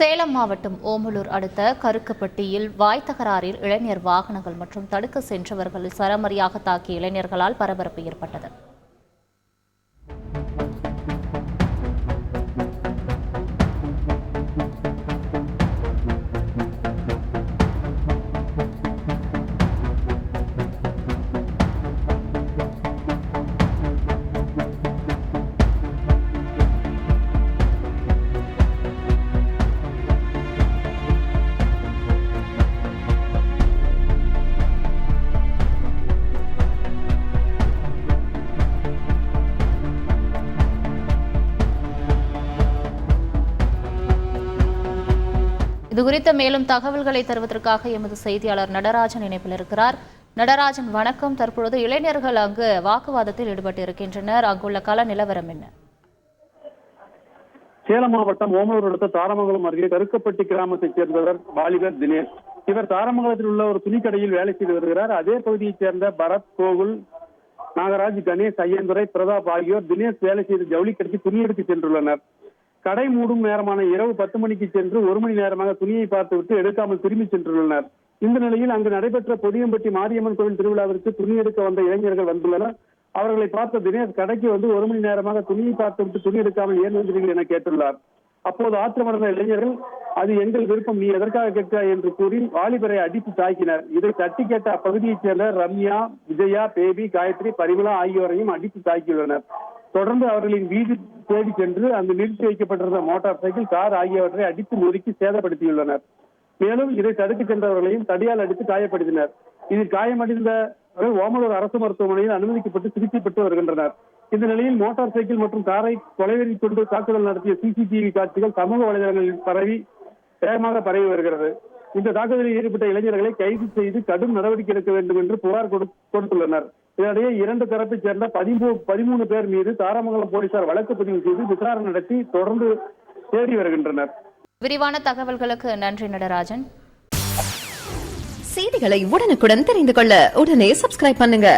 சேலம் மாவட்டம் ஓமலூர் அடுத்த கருக்கப்பட்டியில் வாய் தகராறில் இளைஞர் வாகனங்கள் மற்றும் தடுக்க சென்றவர்களை சரமரியாக தாக்கிய இளைஞர்களால் பரபரப்பு ஏற்பட்டது. இதுகுறித்த மேலும் தகவல்களை தருவதற்காக எமது செய்தியாளர் நடராஜன் இணைப்பில் இருக்கிறார். நடராஜன் வணக்கம். தற்பொழுது இளைஞர்கள் அங்கு வாக்குவாதத்தில் ஈடுபட்டு இருக்கின்றனர். அங்குள்ள கள நிலவரம் என்ன? சேலம் மாவட்டம் ஓமலூர் அடுத்த தாரமங்கலம் அருகே கருக்கப்பட்டி கிராமத்தைச் சேர்ந்தவர் வாலிபர் தினேஷ். இவர் தாரமங்கலத்தில் உள்ள ஒரு துணிக்கடையில் வேலை செய்து வருகிறார். அதே பகுதியைச் சேர்ந்த பரத் கோகுல் நாகராஜ் கணேஷ் ஐயந்துரை பிரதாப் ஆகியோர் தினேஷ் வேலை செய்த ஜவுளி கடைக்கு துணி எடுத்து சென்றுள்ளனர். கடை மூடும் நேரமான இரவு பத்து மணிக்கு சென்று ஒரு மணி நேரமாக துணியை பார்த்துவிட்டு எடுக்காமல் திரும்பி சென்றுள்ளனர். இந்த நிலையில் அங்கு நடைபெற்ற பொதியம்பட்டி மாரியம்மன் கோவில் திருவிழாவிற்கு துணி எடுக்க வந்த இளைஞர்கள் வந்துள்ளனர். அவர்களை பார்த்த தினேஷ் கடைக்கு வந்து ஒரு மணி நேரமாக துணியை பார்த்துவிட்டு துணி எடுக்காமல் ஏன் வந்தீர்கள்? என கேட்டுள்ளார். அப்போது ஆத்திரமடைந்த இளைஞர்கள் அது எங்கள் விருப்பம் நீ எதற்காக கேட்கிறாய் என்று கூறி வாலிபரை அடித்து தாக்கினர். இதை தட்டி கேட்ட அப்பகுதியைச் சேர்ந்த ரம்யா விஜயா பேபி காயத்ரி பரிமலா ஆகியோரையும் அடித்து தாக்கியுள்ளனர். தொடர்ந்து அவர்களின் வீதி தேடி சென்று அங்கு நிறுத்தி வைக்கப்பட்டிருந்த மோட்டார் சைக்கிள் கார் ஆகியவற்றை அடித்து நொறுக்கி சேதப்படுத்தியுள்ளனர். மேலும் இதை தடுத்து சென்றவர்களையும் தடியால் அடித்து காயப்படுத்தினர். இதில் காயமடைந்த ஓமலூர் அரசு மருத்துவமனையில் அனுமதிக்கப்பட்டு சிகிச்சை பெற்று வருகின்றனர். இந்த நிலையில் மோட்டார் சைக்கிள் மற்றும் காரை கொலைவெறி கொண்டு தாக்குதல் நடத்திய சிசிடிவி காட்சிகள் சமூக வலைதளங்களில் பரவி வேகமாக பரவி வருகிறது. இந்த தாக்குதலில் ஈடுபட்ட இளைஞர்களை கைது செய்து கடும் நடவடிக்கை எடுக்க வேண்டும் என்று புகார் கொடு- கொடுத்துள்ளனர். இதனிடையே இரண்டு தரப்பைச் சேர்ந்த பதிமூ பதிமூணு பேர் மீது தாராமங்கலம் போலீசார் வழக்கு பதிவு செய்து விசாரணை நடத்தி தொடர்ந்து தேடி வருகின்றனர். விரிவான தகவல்களுக்கு நன்றி நடராஜன். செய்திகளை உடனுக்குடன் தெரிந்து கொள்ள உடனே சப்ஸ்கிரைப் பண்ணுங்க.